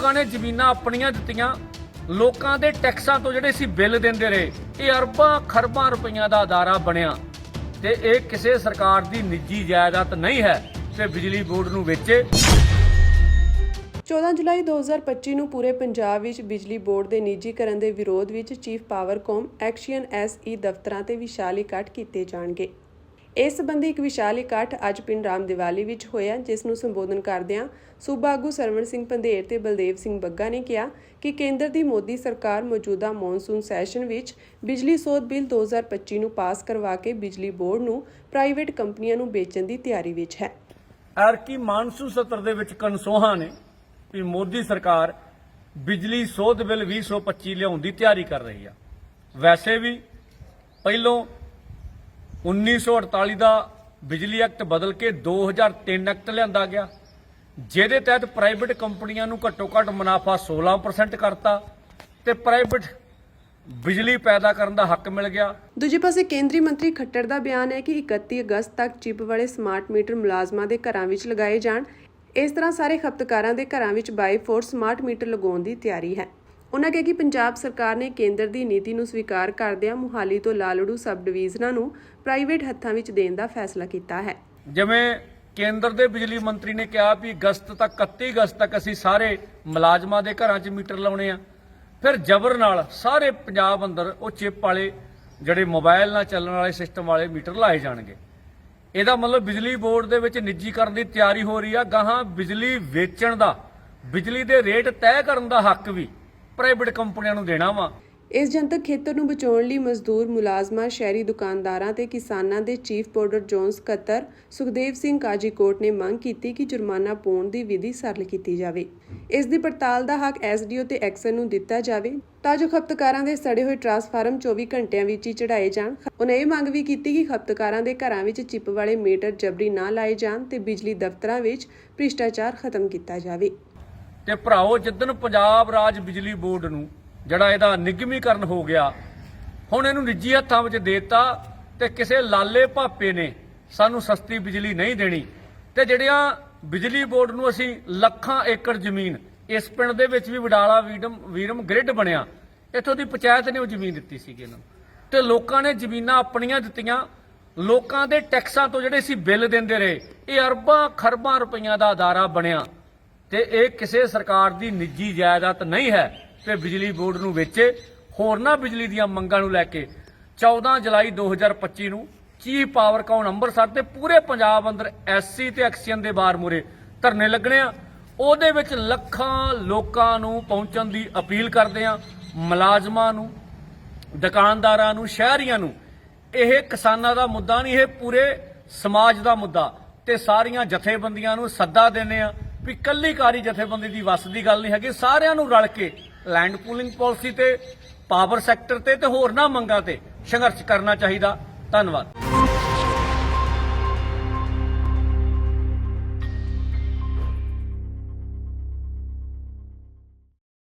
ਲੋਕਾਂ ਨੇ ਜ਼ਮੀਨਾਂ ਆਪਣੀਆਂ ਦਿੱਤੀਆਂ। ਲੋਕਾਂ ਦੇ ਟੈਕਸਾਂ ਤੋਂ ਜਿਹੜੇ ਸੀ ਬਿੱਲ ਦਿੰਦੇ ਰਹੇ, ਇਹ ਅਰਬਾਂ ਖਰਬਾਂ ਰੁਪਈਆਂ ਦਾ ਅਦਾਰਾ ਬਣਿਆ। ਤੇ ਇਹ ਕਿਸੇ ਸਰਕਾਰ ਦੀ ਨਿੱਜੀ ਜਾਇਦਾਦ ਨਹੀਂ ਹੈ, ਤੇ ਬਿਜਲੀ ਬੋਰਡ ਨੂੰ ਵੇਚੇ 14 ਜੁਲਾਈ 2025 ਨੂੰ ਪੂਰੇ ਪੰਜਾਬ ਵਿੱਚ ਬਿਜਲੀ ਬੋਰਡ ਦੇ ਨਿੱਜੀਕਰਨ ਦੇ ਵਿਰੋਧ ਵਿੱਚ ਚੀਫ ਪਾਵਰਕਾਮ ਐਕਸ਼ਨ ਐਸਈ ਦਫ਼ਤਰਾਂ ਤੇ ਵਿਸ਼ਾਲ ਇਕੱਠ ਕੀਤੇ ਜਾਣਗੇ। ਇਸ ਸੰਬੰਧੀ ਇੱਕ ਵਿਸ਼ਾਲ ਇਕੱਠ ਅੱਜ ਪਿੰਡ ਰਾਮ ਦਿਵਾਲੀ ਵਿੱਚ ਹੋਇਆ, ਜਿਸ ਨੂੰ ਸੰਬੋਧਨ ਕਰਦਿਆਂ ਸੂਬਾ ਆਗੂ ਸਰਵਣ ਸਿੰਘ ਪੰਧੇਰ ਤੇ ਬਲਦੇਵ ਸਿੰਘ ਬੱਗਾ ਨੇ ਕਿਹਾ ਕਿ ਕੇਂਦਰ ਦੀ ਮੋਦੀ ਸਰਕਾਰ ਮੌਜੂਦਾ ਮੌਨਸੂਨ ਸੈਸ਼ਨ ਵਿੱਚ ਬਿਜਲੀ ਸੋਧ ਬਿੱਲ 2025 ਨੂੰ ਪਾਸ ਕਰਵਾ ਕੇ ਬਿਜਲੀ ਬੋਰਡ ਨੂੰ ਪ੍ਰਾਈਵੇਟ ਕੰਪਨੀਆਂ ਨੂੰ ਵੇਚਣ ਦੀ ਤਿਆਰੀ ਵਿੱਚ ਹੈ। ਐਰਕੀ ਮਾਨਸੂਨ ਸੱਤਰ ਦੇ ਵਿੱਚ ਕਨਸੋਹਾਂ ਨੇ ਵੀ ਮੋਦੀ ਸਰਕਾਰ ਬਿਜਲੀ ਸੋਧ ਬਿੱਲ 2025 ਲਿਆਉਣ ਦੀ ਤਿਆਰੀ ਕਰ ਰਹੀ ਆ। ਵੈਸੇ ਵੀ ਪਹਿਲੋਂ 1948 ਦਾ ਬਿਜਲੀ ਐਕਟ ਬਦਲ ਕੇ 2003 ਐਕਟ ਲਿਆਂਦਾ ਗਿਆ, ਜਿਹਦੇ ਤਹਿਤ ਪ੍ਰਾਈਵੇਟ ਕੰਪਨੀਆਂ ਨੂੰ ਘੱਟੋ ਘੱਟ ਮੁਨਾਫਾ 16% ਕਰਤਾ ਤੇ ਪ੍ਰਾਈਵੇਟ ਬਿਜਲੀ ਪੈਦਾ ਕਰਨ ਦਾ ਹੱਕ ਮਿਲ ਗਿਆ। ਦੂਜੇ ਪਾਸੇ ਕੇਂਦਰੀ ਮੰਤਰੀ ਖੱਟਰ ਦਾ ਬਿਆਨ ਹੈ ਕਿ 31 ਅਗਸਤ ਤੱਕ ਚਿਪ ਵਾਲੇ ਸਮਾਰਟ ਮੀਟਰ ਮੁਲਾਜ਼ਮਾਂ ਦੇ ਘਰਾਂ ਵਿੱਚ ਲਗਾਏ ਜਾਣ। ਇਸ ਤਰ੍ਹਾਂ ਸਾਰੇ ਖਪਤਕਾਰਾਂ ਦੇ ਘਰਾਂ ਵਿੱਚ ਬਾਈ ਫੋਰ ਸਮਾਰਟ ਮੀਟਰ ਲਗਾਉਣ ਦੀ ਤਿਆਰੀ ਹੈ। ਉਹਨਾਂ ਕਿਹਾ ਕਿ ਪੰਜਾਬ ਸਰਕਾਰ ਨੇ ਕੇਂਦਰ ਦੀ ਨੀਤੀ ਨੂੰ ਸਵੀਕਾਰ ਕਰਦਿਆਂ ਮੁਹਾਲੀ ਤੋਂ ਲਾਲੜੂ ਸਬ ਡਿਵੀਜ਼ਨਾਂ ਨੂੰ ਪ੍ਰਾਈਵੇਟ ਹੱਥਾਂ ਵਿੱਚ ਦੇਣ ਦਾ ਫੈਸਲਾ ਕੀਤਾ ਹੈ। ਜਿਵੇਂ ਕੇਂਦਰ ਦੇ ਬਿਜਲੀ ਮੰਤਰੀ ਨੇ ਕਿਹਾ ਵੀ ਅਗਸਤ ਤੱਕ 31 ਅਗਸਤ ਤੱਕ ਅਸੀਂ ਸਾਰੇ ਮੁਲਾਜ਼ਮਾਂ ਦੇ ਘਰਾਂ 'ਚ ਮੀਟਰ ਲਾਉਣੇ ਆ। ਫਿਰ ਜ਼ਬਰ ਨਾਲ ਸਾਰੇ ਪੰਜਾਬ ਅੰਦਰ ਉਹ ਚਿਪ ਵਾਲੇ, ਜਿਹੜੇ ਮੋਬਾਈਲ ਨਾਲ ਚੱਲਣ ਵਾਲੇ ਸਿਸਟਮ ਵਾਲੇ ਮੀਟਰ ਲਾਏ ਜਾਣਗੇ। ਇਹਦਾ ਮਤਲਬ ਬਿਜਲੀ ਬੋਰਡ ਦੇ ਵਿੱਚ ਨਿੱਜੀਕਰਨ ਦੀ ਤਿਆਰੀ ਹੋ ਰਹੀ ਆ। ਗਾਹਾਂ ਬਿਜਲੀ ਵੇਚਣ ਦਾ, ਬਿਜਲੀ ਦੇ ਰੇਟ ਤੈਅ ਕਰਨ ਦਾ ਹੱਕ ਵੀ ਪ੍ਰਾਈਵੇਟ ਕੰਪਨੀਆਂ ਨੂੰ ਦੇਣਾ ਵਾ। ਇਸ ਜਨਤਕ ਖੇਤਰ ਨੂੰ ਬਚਾਉਣ ਲਈ ਮਜ਼ਦੂਰ, ਮੁਲਾਜ਼ਮਾਂ, ਸ਼ਹਿਰੀ ਦੁਕਾਨਦਾਰਾਂ ਤੇ ਕਿਸਾਨਾਂ ਦੇ ਚੀਫ ਪਾਊਡਰ ਜੋਨਸ ਕਤਰ ਸੁਖਦੇਵ ਸਿੰਘ ਕਾਜੀਕੋਟ ਨੇ ਮੰਗ ਕੀਤੀ ਕਿ ਜੁਰਮਾਨਾ ਪਾਉਣ ਦੀ ਵਿਧੀ ਸਰਲ ਕੀਤੀ ਜਾਵੇ। ਇਸ ਦੀ ਪੜਤਾਲ ਦਾ ਹੱਕ ਐਸਡੀਓ ਤੇ ਐਕਸਨ ਨੂੰ ਦਿੱਤਾ ਜਾਵੇ। ਤਾਂ ਜੋ ਖਪਤਕਾਰਾਂ ਦੇ ਸੜੇ ਹੋਏ ਟ੍ਰਾਂਸਫਾਰਮ 24 ਘੰਟਿਆਂ ਵਿੱਚ ਹੀ ਚੜਾਏ ਜਾਣ। ਉਹਨੇ ਇਹ ਮੰਗ ਵੀ ਕੀਤੀ ਕਿ ਖਪਤਕਾਰਾਂ ਦੇ ਘਰਾਂ ਵਿੱਚ ਚਿਪ ਵਾਲੇ ਮੀਟਰ ਜਬਰੀ ਨਾ ਲਾਏ ਜਾਣ ਤੇ ਬਿਜਲੀ ਦਫ਼ਤਰਾਂ ਵਿੱਚ ਭ੍ਰਿਸ਼ਟਾਚਾਰ ਖਤਮ ਕੀਤਾ ਜਾਵੇ। ਤੇ ਭਰਾਓ ਜਿੱਦਣ ਪੰਜਾਬ ਰਾਜ ਬਿਜਲੀ ਬੋਰਡ ਨੂੰ ਜਿਹੜਾ ਇਹਦਾ ਨਿਗਮੀਕਰਨ ਹੋ ਗਿਆ, ਹੁਣ ਇਹਨੂੰ ਨਿੱਜੀ ਹੱਥਾਂ ਵਿੱਚ ਦੇਤਾ ਤੇ ਕਿਸੇ ਲਾਲੇ ਭਾਪੇ ਨੇ ਸਾਨੂੰ ਸਸਤੀ ਬਿਜਲੀ ਨਹੀਂ ਦੇਣੀ। ਤੇ ਜਿਹੜੀਆਂ ਬਿਜਲੀ ਬੋਰਡ ਨੂੰ ਅਸੀਂ ਲੱਖਾਂ ਏਕੜ ਜ਼ਮੀਨ, ਇਸ ਪਿੰਡ ਦੇ ਵਿੱਚ ਵੀ ਵਡਾਲਾ ਵੀਰਮ ਵੀਰਮ ਗ੍ਰਿਡ ਬਣਿਆ, ਇੱਥੋਂ ਦੀ ਪੰਚਾਇਤ ਨੇ ਉਹ ਜ਼ਮੀਨ ਦਿੱਤੀ ਸੀਗੀ ਇਹਨਾਂ ਨੂੰ। ਤੇ ਲੋਕਾਂ ਨੇ ਜ਼ਮੀਨਾਂ ਆਪਣੀਆਂ ਦਿੱਤੀਆਂ, ਲੋਕਾਂ ਦੇ ਟੈਕਸਾਂ ਤੋਂ ਜਿਹੜੇ ਸੀ ਬਿੱਲ ਦਿੰਦੇ ਰਹੇ, ਇਹ ਅਰਬਾਂ ਖਰਬਾਂ ਰੁਪਈਆਂ ਦਾ ਅਦਾਰਾ ਬਣਿਆ। ਤੇ ਇਹ ਕਿਸੇ ਸਰਕਾਰ ਦੀ ਨਿੱਜੀ ਜਾਇਦਾਦ ਨਹੀਂ ਹੈ ਤੇ ਬਿਜਲੀ ਬੋਰਡ ਨੂੰ ਵੇਚੇ ਹੋਰਨਾਂ ਬਿਜਲੀ ਦੀਆਂ ਮੰਗਾਂ ਨੂੰ ਲੈ ਕੇ 14 ਜੁਲਾਈ 2025 ਨੂੰ ਚੀਫ ਪਾਵਰ ਕਾਉਨ ਅੰਮ੍ਰਿਤਸਰ ਤੇ ਪੂਰੇ ਪੰਜਾਬ ਅੰਦਰ ਐਸਸੀ ਤੇ ਐਕਸੀਅਨ ਦੇ ਬਾਰ ਮੂਰੇ ਧਰਨੇ ਲੱਗਣੇ ਆ। ਉਹਦੇ ਵਿੱਚ ਲੱਖਾਂ ਲੋਕਾਂ ਨੂੰ ਪਹੁੰਚਣ ਦੀ ਅਪੀਲ ਕਰਦੇ ਆ, ਮੁਲਾਜ਼ਮਾਂ ਨੂੰ, ਦੁਕਾਨਦਾਰਾਂ ਨੂੰ, ਸ਼ਹਿਰੀਆਂ ਨੂੰ। ਇਹ ਕਿਸਾਨਾਂ ਦਾ ਮੁੱਦਾ ਨਹੀਂ, ਇਹ ਪੂਰੇ ਸਮਾਜ ਦਾ ਮੁੱਦਾ ਤੇ ਸਾਰੀਆਂ ਜਥੇਬੰਦੀਆਂ ਨੂੰ ਸੱਦਾ ਦਿੰਦੇ ਆ। ਵੀ ਕੱਲੀਕਾਰੀ ਜਥੇਬੰਦੀ ਦੀ ਵੱਸ ਦੀ ਗੱਲ ਨਹੀਂ ਹੈਗੀ। ਸਾਰਿਆਂ ਨੂੰ ਰਲ ਕੇ ਲੈਂਡ ਪੂਲਿੰਗ ਪਾਲਿਸੀ ਤੇ ਪਾਵਰ ਸੈਕਟਰ ਤੇ ਤੇ ਹੋਰਨਾਂ ਮੰਗਾਂ ਤੇ ਸੰਘਰਸ਼ ਕਰਨਾ ਚਾਹੀਦਾ। ਧੰਨਵਾਦ।